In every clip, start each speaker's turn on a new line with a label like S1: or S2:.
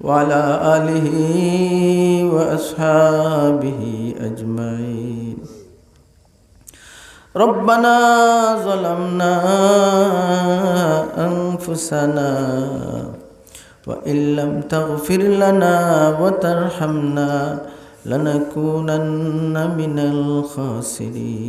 S1: وعلى آله وأصحابه أجمعين. ربنا ظلمنا أنفسنا وإن لم تغفر لنا وترحمنا لنكونن من الخاسرين.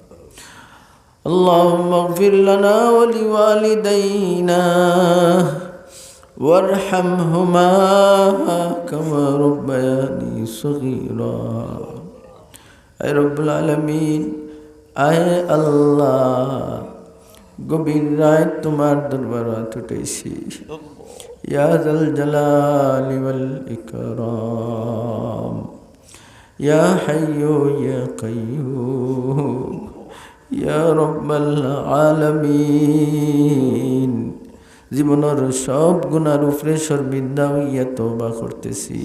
S1: اللهم اغفر لنا ولوالدينا وارحمهما كما ربياني صغيرا اے رب العالمین আয় আল্লাহ গভীর রায় তোমার দরবারাত উঠেছি ইয়াদাল জালালি ওয়াল ইকরাম ইয়া হাইয়ু ইয়া কাইয়ুম ইয়া রব্বাল আলামিন। জীবনের সব গুণার উপরে সর্বিন্দা হইয়া তোবা করতেছি।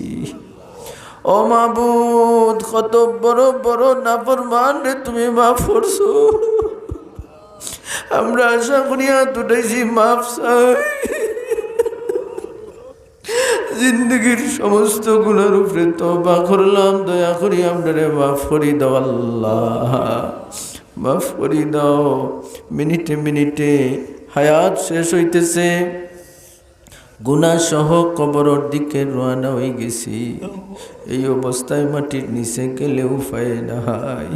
S1: ও মাবুদ, কত বড় বড় নাফরমান রে, তুমি মাফ করছ। আমরা আশা করিয়া তুটাইছি মাফ চাই। জিন্দগির সমস্ত গুণার উপরে তবা করলাম, দয়া করি আমরা মাফ করি দাও আল্লাহ। মাফ করি দাও মিনিটে মিনিটে হায়াত শেষ হইতেছে গুণা সহ কবরের দিকে রোয়ানা হয়ে গেছি। এই অবস্থায় মাটির নিচে গেলে উপায় নাই।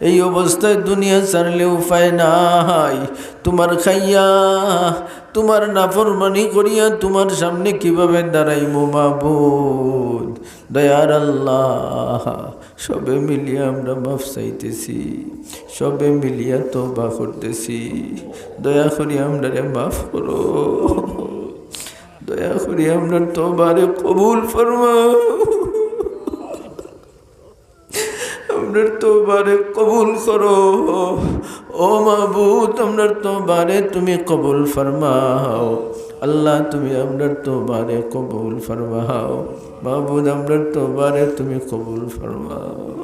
S1: এই অবস্থায় দুনিয়া ছাড়লে উপায় নাই। তোমার খাইয়া, তোমার নাফরমানি করিয়া তোমার সামনে কীভাবে দাঁড়াই মাবুদ? দয়ার আল্লাহ, সবে মিলিয়া আমরা মাফ চাইতেছি, সবে মিলিয়া তো বা করতেছি। দয়া করি আমরা মাফ করো। দয়া করি আমরা তোমারে কবুল ফরমাও। আমরা তোবারে কবুল করো। ও মাবুদ আমরা তোবারে তুমি কবুল ফরমাও। আল্লাহ, তুমি আমরা তোবারে কবুল ফরমাও। মাবুদ আমরা তোবারে তুমি কবুল ফরমাও।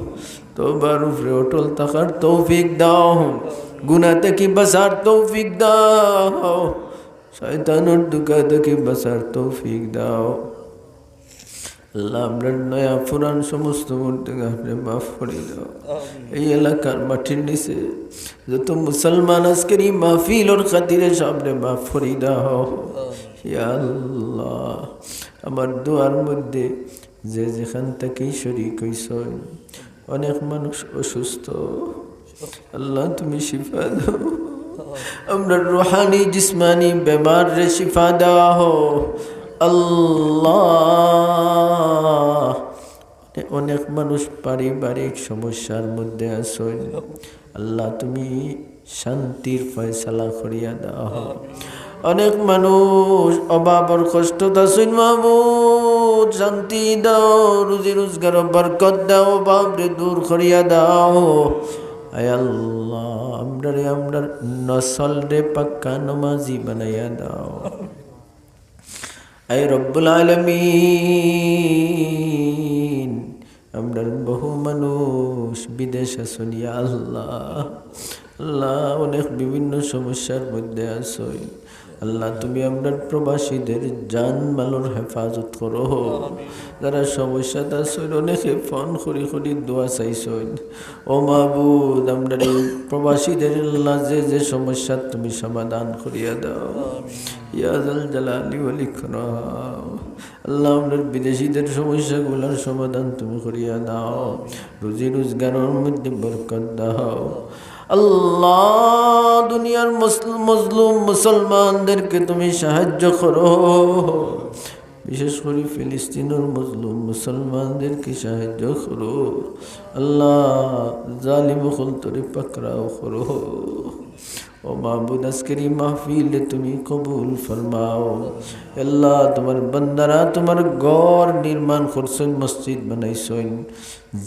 S1: তোবার উপরে অটল থাকার তৌফিক দাও। গুনা থেকে বাসার তৌফিক দাও। শয়তানোর দুকা থেকে বাসার তৌফিক দাও। আল্লাহ আমরা নয়া পুরান সমস্ত মূর্তিকে আপনি মাফ করে দাও। এই এলাকার মাটির নিচে যত মুসলমান আজকের এই মাহফিল ওর খাতিরে সামনে মাফ করে দাও। আল্লাহ আমার দোয়ার মধ্যে যে যেখান থেকেই শরিক হইস অনেক মানুষ অসুস্থ। আল্লাহ তুমি শিফা দাও। আমরা রুহানি জিসমানি বেমার রে শিফা দাও আল্লাহ। অনেক মানুষ পারিবারিক সমস্যার মধ্যে আসেন আল্লাহ তুমি শান্তির ফয়সালা করিয়া দাও। অনেক মানুষ অভাবর কষ্ট দাসুন মাহমুদ শান্তি দাও, রুজি রোজগার বরকত দাও বাবরে দূর করিয়া দাও। আল্লাহ, আমরারে আমরার আমরা নসল রে পাক্কা নমাজি বানাইয়া দাও। আয় রব্বুল আলমিন আমরার বহু মানুষ বিদেশ আসনিয়া আল্লাহ। আল্লাহ, অনেক বিভিন্ন সমস্যার মধ্যে আসই আল্লাহ, তুমি আমরা প্রবাসীদের জান মালোর হেফাজত করো। যারা সমস্যাতে আসইন অনেকে ফোন করি করি দোয়া চাইছইন ও মাবুদ আমরা প্রবাসীদের আল্লাহ যে যে সমস্যা তুমি সমাধান করিয়া দাও। ইয়াদাল জালালি ওয়ালিকরাম আল্লাহ আমরা বিদেশিদের সমস্যাগুলোর সমাধান তুমি করিয়া দাও। রুজি রোজগারের মধ্যে বরকত দাও। আল্লাহ দুনিয়ার মজলুম মুসলমানদেরকে তুমি সাহায্য করো। বিশেষ করে ফিলিস্তিনের মজলুম মুসলমানদেরকে সাহায্য করো। আল্লাহ জালিম তরি পাকড়াও করো। ও মাহবুদ আজকের মাহফিলে তুমি কবুল ফরমাও। আল্লাহ, তোমার বান্দারা তোমার ঘর নির্মাণ করছেন, মসজিদ বানাইছেন।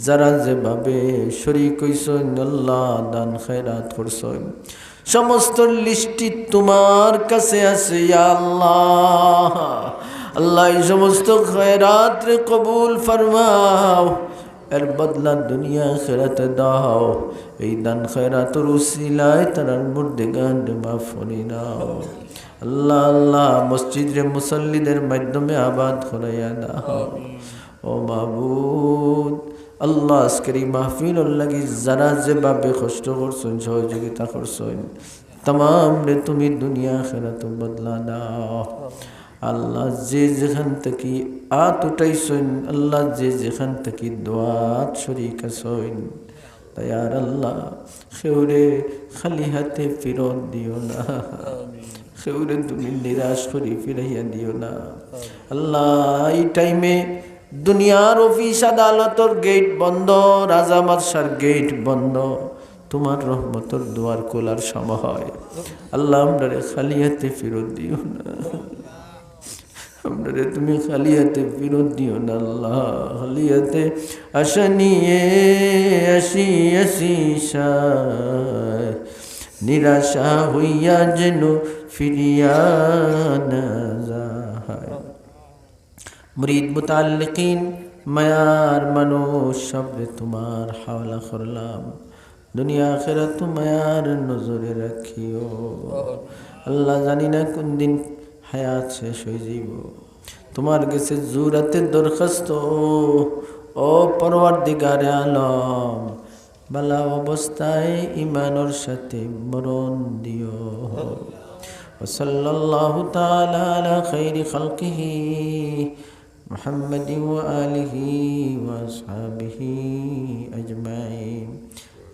S1: যারা যেভাবে শরিক হইছেন, আল্লাহ দান খায়রাত করছেন। সমস্ত লিস্টি তোমার কাছে আছে আল্লাহ। আল্লাহ, এই সমস্ত খয়রাত কবুল ফরমাও। এর বদলা দুনিয়া খেরাতে দাও। এই দান খেরাতর উসিলায় তারার মুর্দে গান মাফ নাও। আল্লাহ আল্লাহ, মসজিদ মুসল্লিদের মাধ্যমে আবাদ করাইয়া দাও। ও মাবুদ, আল্লাহ আজকের এই মাহফিল লাগি যারা যেভাবে কষ্ট করছেন, সহযোগিতা করছেন তাম রে তুমি দুনিয়া খেরাত বদলা দাও। আল্লাহ যে যেখান থেকে আত উঠাইছেন আল্লাহ যে যেখান থেকে দোয়াত শরিক আছেন তাই আল্লাহ সেউরে খালি হাতে ফেরত দিও না। সেউরে তুমি নিরাশ করি ফিরাইয়া দিও না। আল্লাহ এই টাইমে দুনিয়ার অফিস আদালতর গেট বন্ধ রাজা বাদশার গেট বন্ধ। তোমার রহমতর দুয়ার খোলার সময় আল্লাহ আমরা খালি হাতে ফেরত দিও না। আপনারে তুমি খালি হাতে ফেরত দিও না আল্লাহ। খালি হাতে আশা নিয়ে আসি আসি নিরাশা হইয়া যেন ফিরিয়া না যায়। মুরিদ মুতাল্লিকিন, মায়ার মানুষ সবরে তোমার হাওলা করলাম। দুনিয়া আখেরাত মায়ার নজরে রাখিও আল্লাহ জানি না কোন দিন হায়াত শেষ হয়ে যাইব তোমার কাছে জুরাতের দরখাস্ত ও পরওয়ার দিগারে আলম বালা অবস্থায় ইমানোর সাথে মরণ দিও وصلى الله تعالى على خير خلقه محمد وآله وأصحابه أجمعين